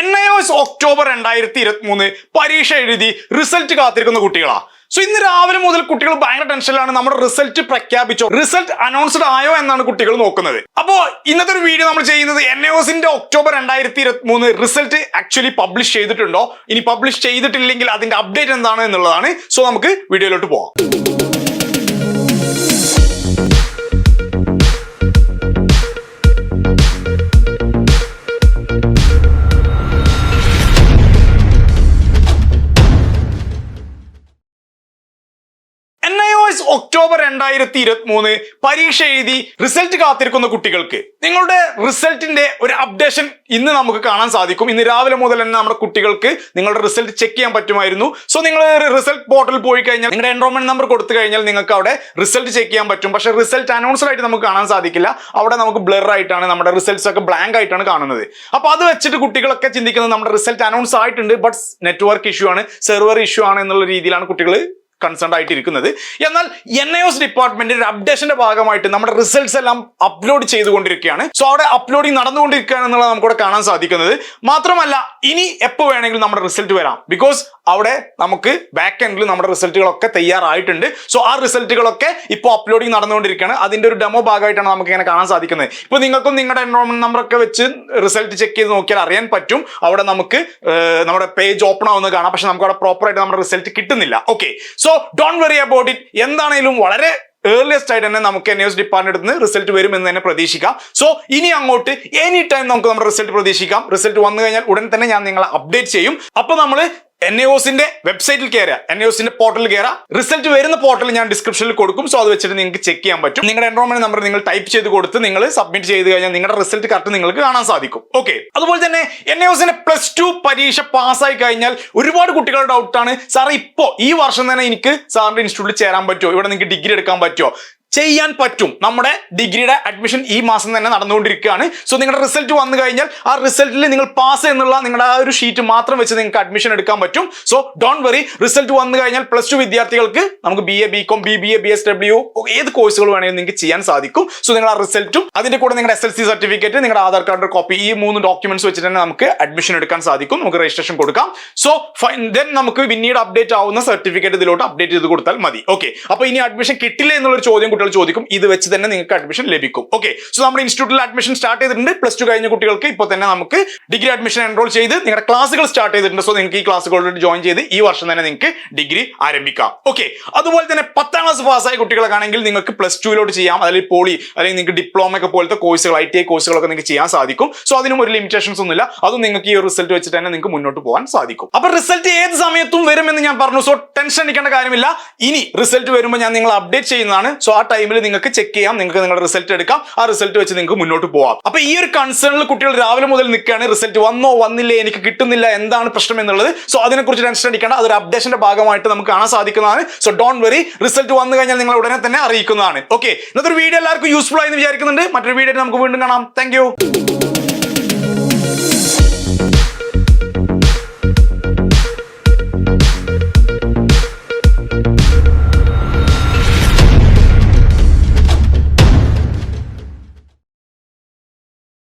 N I S October രണ്ടായിരത്തി ഇരുപത്തി മൂന്ന് പരീക്ഷ എഴുതി റിസൾട്ട് കാത്തിരിക്കുന്ന കുട്ടികളാ. സോ ഇന്ന് രാവിലെ മുതൽ കുട്ടികൾ ഭയങ്കര ടെൻഷനിലാണ് നമ്മുടെ റിസൾട്ട് പ്രഖ്യാപിച്ചോ റിസൾട്ട് അനൗൺസ്ഡ് ആയോ എന്നാണ് കുട്ടികൾ നോക്കുന്നത്. അപ്പോ ഇന്നത്തെ ഒരു വീഡിയോ നമ്മൾ ചെയ്യുന്നത് എൻ എസിന്റെ ഒക്ടോബർ രണ്ടായിരത്തി ഇരുപത്തി മൂന്ന് റിസൾട്ട് ആക്ച്വലി പബ്ലിഷ് ചെയ്തിട്ടുണ്ടോ? ഇനി പബ്ലിഷ് ചെയ്തിട്ടില്ലെങ്കിൽ അതിന്റെ അപ്ഡേറ്റ് എന്താണ് എന്നുള്ളതാണ്. സോ നമുക്ക് വീഡിയോയിലോട്ട് പോവാം. ഒക്ടോബർ രണ്ടായിരത്തി ഇരുപത്തി മൂന്ന് പരീക്ഷ എഴുതി റിസൾട്ട് കാത്തിരിക്കുന്ന കുട്ടികൾക്ക്. നിങ്ങളുടെ റിസൾട്ടിന്റെ ഒരു അപ്ഡേഷൻ ഇന്ന് നമുക്ക് കാണാൻ സാധിക്കും. ഇന്ന് രാവിലെ മുതൽ തന്നെ നമ്മുടെ കുട്ടികൾക്ക് നിങ്ങളുടെ റിസൾട്ട് ചെക്ക് ചെയ്യാൻ പറ്റുമായിരുന്നു. സോ നിങ്ങൾ റിസൾട്ട് പോർട്ടൽ പോയി കഴിഞ്ഞാൽ നിങ്ങളുടെ എൻറോൾമെന്റ് നമ്പർ കൊടുത്തു കഴിഞ്ഞാൽ നിങ്ങൾക്ക് അവിടെ റിസൾട്ട് ചെക്ക് ചെയ്യാൻ പറ്റും. പക്ഷെ റിസൾട്ട് അനൗൺസ്ഡ് ആയിട്ട് നമുക്ക് കാണാൻ സാധിക്കില്ല. അവിടെ നമുക്ക് ബ്ലർ ആയിട്ടാണ് നമ്മുടെ റിസൾട്ട്സ് ഒക്കെ ബ്ലാങ്ക് ആയിട്ടാണ് കാണുന്നത്. അപ്പൊ അത് വെച്ചിട്ട് കുട്ടികളൊക്കെ ചിന്തിക്കുന്നത് നമ്മുടെ റിസൾട്ട് അനൗൺസ് ആയിട്ടുണ്ട് ബട്ട് നെറ്റ്വർക്ക് ഇഷ്യൂ ആണ് സെർവർ ഇഷ്യൂ ആണ് എന്നുള്ള രീതിയിലാണ് കുട്ടികൾ കൺസേൺ ആയിട്ട് ഇരിക്കുന്നത് എന്നാൽ എൻ ഐ ഡിപ്പാർട്ട്മെന്റ് ഒരു അപ്ഡേഷന്റെ ഭാഗമായിട്ട് നമ്മുടെ റിസൾട്ട്സ് എല്ലാം അപ്ലോഡ് ചെയ്തുകൊണ്ടിരിക്കുകയാണ്. സോ അവിടെ അപ്ലോഡിങ് നടന്നുകൊണ്ടിരിക്കുകയാണ് എന്നുള്ളത് നമുക്കിവിടെ കാണാൻ സാധിക്കുന്നത്. മാത്രമല്ല ഇനി എപ്പോൾ വേണമെങ്കിലും നമ്മുടെ റിസൾട്ട് വരാം. ബിക്കോസ് അവിടെ നമുക്ക് ബാക്ക് എൻഡിൽ നമ്മുടെ റിസൾട്ടുകളൊക്കെ തയ്യാറായിട്ടുണ്ട്. സോ ആ റിസൾട്ടുകളൊക്കെ ഇപ്പോൾ അപ്ലോഡിങ് നടന്നുകൊണ്ടിരിക്കുകയാണ്. അതിന്റെ ഒരു ഡെമോ ഭാഗമായിട്ടാണ് നമുക്ക് ഇങ്ങനെ കാണാൻ സാധിക്കുന്നത്. ഇപ്പോൾ നിങ്ങൾക്കും നിങ്ങളുടെ എൻറോൾമെന്റ് നമ്പർ ഒക്കെ വെച്ച് റിസൾട്ട് ചെക്ക് ചെയ്ത് നോക്കിയാൽ അറിയാൻ പറ്റും. അവിടെ നമുക്ക് നമ്മുടെ പേജ് ഓപ്പൺ ആവുന്നത് കാണാം. പക്ഷെ നമുക്ക് അവിടെ പ്രോപ്പർ ആയിട്ട് നമ്മുടെ റിസൾട്ട് കിട്ടുന്നില്ല. Okay so don't worry about it എന്താണെങ്കിലും വളരെ ഏർലിയസ്റ്റ് ആയിട്ട് തന്നെ നമുക്ക് എസ് ഡിപ്പാർട്ട്മെന്റ് നിന്ന് റിസൾട്ട് വരും എന്ന് തന്നെ പ്രതീക്ഷിക്കാം. സോ ഇനി അങ്ങോട്ട് എനി ടൈം നമുക്ക് നമ്മുടെ റിസൾട്ട് പ്രതീക്ഷിക്കാം. റിസൾട്ട് വന്നു കഴിഞ്ഞാൽ ഉടൻ തന്നെ ഞാൻ നിങ്ങളെ അപ്ഡേറ്റ് ചെയ്യും. അപ്പൊ നമ്മൾ എൻ ഒസിന്റെ വെബ്സൈറ്റിൽ കയറുക എൻ ഒസിന്റെ പോർട്ടലിൽ കയറുക റിസൾട്ട് വരുന്ന പോർട്ടൽ ഞാൻ ഡിസ്ക്രിപ്ഷനിൽ കൊടുക്കും. സോ അത് വെച്ചിട്ട് നിങ്ങൾക്ക് ചെക്ക് ചെയ്യാൻ പറ്റും. നിങ്ങളുടെ എൻറോൾമെന്റ് നമ്പർ നിങ്ങൾ ടൈപ്പ് ചെയ്ത് കൊടുത്ത് നിങ്ങൾ സബ്മിറ്റ് ചെയ്ത് കഴിഞ്ഞാൽ നിങ്ങളുടെ റിസൾട്ട് കറക്റ്റ് നിങ്ങൾക്ക് കാണാൻ സാധിക്കും. ഓക്കെ അതുപോലെ തന്നെ എൻ ഒസിന്റെ പ്ലസ് ടു പരീക്ഷ പാസ്സായി കഴിഞ്ഞാൽ ഒരുപാട് കുട്ടികളുടെ ഡൗട്ടാണ് സാർ ഇപ്പോ ഈ വർഷം തന്നെ എനിക്ക് സാറിന്റെ ഇൻസ്റ്റിറ്റ്യൂട്ടിൽ ചേരാൻ പറ്റുമോ? ഇവിടെ നിങ്ങൾക്ക് ഡിഗ്രി എടുക്കാൻ പറ്റുമോ? ചെയ്യാൻ പറ്റും. നമ്മുടെ ഡിഗ്രിയുടെ അഡ്മിഷൻ ഈ മാസം തന്നെ നടന്നുകൊണ്ടിരിക്കുകയാണ്. സോ നിങ്ങളുടെ റിസൾട്ട് വന്നു കഴിഞ്ഞാൽ ആ റിസൾട്ടിൽ നിങ്ങൾ പാസ് എന്നുള്ള നിങ്ങളുടെ ആ ഒരു ഷീറ്റ് മാത്രം വെച്ച് നിങ്ങൾക്ക് അഡ്മിഷൻ എടുക്കാൻ പറ്റും. സോ ഡോണ്ട് വെറി റിസൾട്ട് വന്നു കഴിഞ്ഞാൽ പ്ലസ് ടു വിദ്യാർത്ഥികൾക്ക് നമുക്ക് B A B com B B A B S W ഏത് കോഴ്സുകൾ വേണമെങ്കിലും നിങ്ങൾക്ക് ചെയ്യാൻ സാധിക്കും. സോ നിങ്ങൾ ആ റിസൾട്ടും അതിന്റെ കൂടെ നിങ്ങളുടെ എസ് എൽ സി സർട്ടിഫിക്കറ്റ് നിങ്ങളുടെ ആധാർ കാർഡ് കോപ്പി ഈ മൂന്ന് ഡോക്യുമെന്റ്സ് വെച്ചിട്ട് തന്നെ നമുക്ക് അഡ്മിഷൻ എടുക്കാൻ സാധിക്കും. നമുക്ക് രജിസ്ട്രേഷൻ കൊടുക്കാം. സോ ദെൻ നമുക്ക് പിന്നീട് അപ്ഡേറ്റ് ആവുന്ന സർട്ടിഫിക്കറ്റ് ഇതിലോട്ട് അപ്ഡേറ്റ് ചെയ്ത് കൊടുത്താൽ മതി. ഓക്കെ അപ്പൊ ഇനി അഡ്മിഷൻ കിട്ടില്ല എന്നുള്ളൊരു ചോദ്യം കുട്ടികൾ ചോദിക്കും ഇത് വെച്ച് തന്നെ നിങ്ങൾക്ക് അഡ്മിഷൻ ലഭിക്കും. ഓക്കെ സോ നമ്മുടെ ഇൻസ്റ്റിറ്റ്യൂട്ടിൽ അഡ്മിഷൻ സ്റ്റാർട്ട് ചെയ്തിട്ടുണ്ട്. പ്ലസ് ടു കഴിഞ്ഞ കുട്ടികൾക്ക് ഇപ്പോൾ തന്നെ നമുക്ക് ഡിഗ്രി അഡ്മിഷൻ എൻറോൾ ചെയ്ത് നിങ്ങളുടെ ക്ലാസ്സുകൾ സ്റ്റാർട്ട് ചെയ്തിട്ടുണ്ട്. സോ നിങ്ങൾക്ക് ഈ ക്ലാസ്സുകളിൽ ജോയിൻ ചെയ്ത് ഈ വർഷം തന്നെ നിങ്ങൾക്ക് ഡിഗ്രി ആരംഭിക്കാം. ഓക്കെ അതുപോലെ തന്നെ പത്താം ക്ലാസ് പാസ്സായ കുട്ടികളാണെങ്കിൽ നിങ്ങൾക്ക് പ്ലസ് ടുവിലോട്ട് ചെയ്യാം. അല്ലെങ്കിൽ പോളി അല്ലെങ്കിൽ നിങ്ങൾക്ക് ഡിപ്ലോമ ഒക്കെ പോലത്തെ കോഴ്സുകൾ ഐ ടി ഐ കോഴ്സുകളൊക്കെ നിങ്ങൾക്ക് ചെയ്യാൻ സാധിക്കും. സോ അതിനും ഒരു ലിമിറ്റേഷൻസ് ഒന്നുമില്ല. അതും നിങ്ങൾക്ക് ഈ റിസൾട്ട് വെച്ചിട്ട് തന്നെ നിങ്ങൾക്ക് മുന്നോട്ട് പോകാൻ സാധിക്കും. അപ്പൊ റിസൾട്ട് ഏത് സമയത്തും വരുമെന്ന് ഞാൻ പറഞ്ഞു. സോ ടെൻഷൻ അടിക്കേണ്ട കാര്യമില്ല. ഇനി റിസൾട്ട് വരുമ്പോൾ ഞാൻ നിങ്ങൾ അപ്ഡേറ്റ് ചെയ്യുന്നതാണ്. സോ ആ ടൈമിൽ നിങ്ങൾക്ക് ചെക്ക് ചെയ്യാം നിങ്ങൾക്ക് നിങ്ങളുടെ റിസൾട്ട് എടുക്കാം ആ റിസൾട്ട് വെച്ച് നിങ്ങൾക്ക് മുന്നോട്ട് പോവാം. അപ്പൊ ഈ ഒരു കൺസേണിൽ കുട്ടികൾ രാവിലെ മുതൽ നിൽക്കുകയാണ്. റിസൾട്ട് വന്നോ വന്നില്ലേ എനിക്ക് കിട്ടുന്നില്ല എന്താണ് പ്രശ്നം എന്നുള്ളത്. സോ അതിനെക്കുറിച്ച് ടെൻഷൻ അടിക്കേണ്ട. അതൊരു അപ്ഡേഷന്റെ ഭാഗമായിട്ട് നമുക്ക് കാണാൻ സാധിക്കുന്നതാണ്. സോ ഡോണ്ട് വെറി റിസൾട്ട് വന്നു കഴിഞ്ഞാൽ നിങ്ങൾ ഉടനെ തന്നെ അറിയിക്കുന്നതാണ്. ഓക്കെ ഇന്നത്തെ ഒരു വീഡിയോ എല്ലാവർക്കും യൂസ്ഫുൾ ആയി എന്ന് വിചാരിക്കുന്നുണ്ട്. മറ്റൊരു വീഡിയോ നമുക്ക് വീണ്ടും കാണാം. താങ്ക്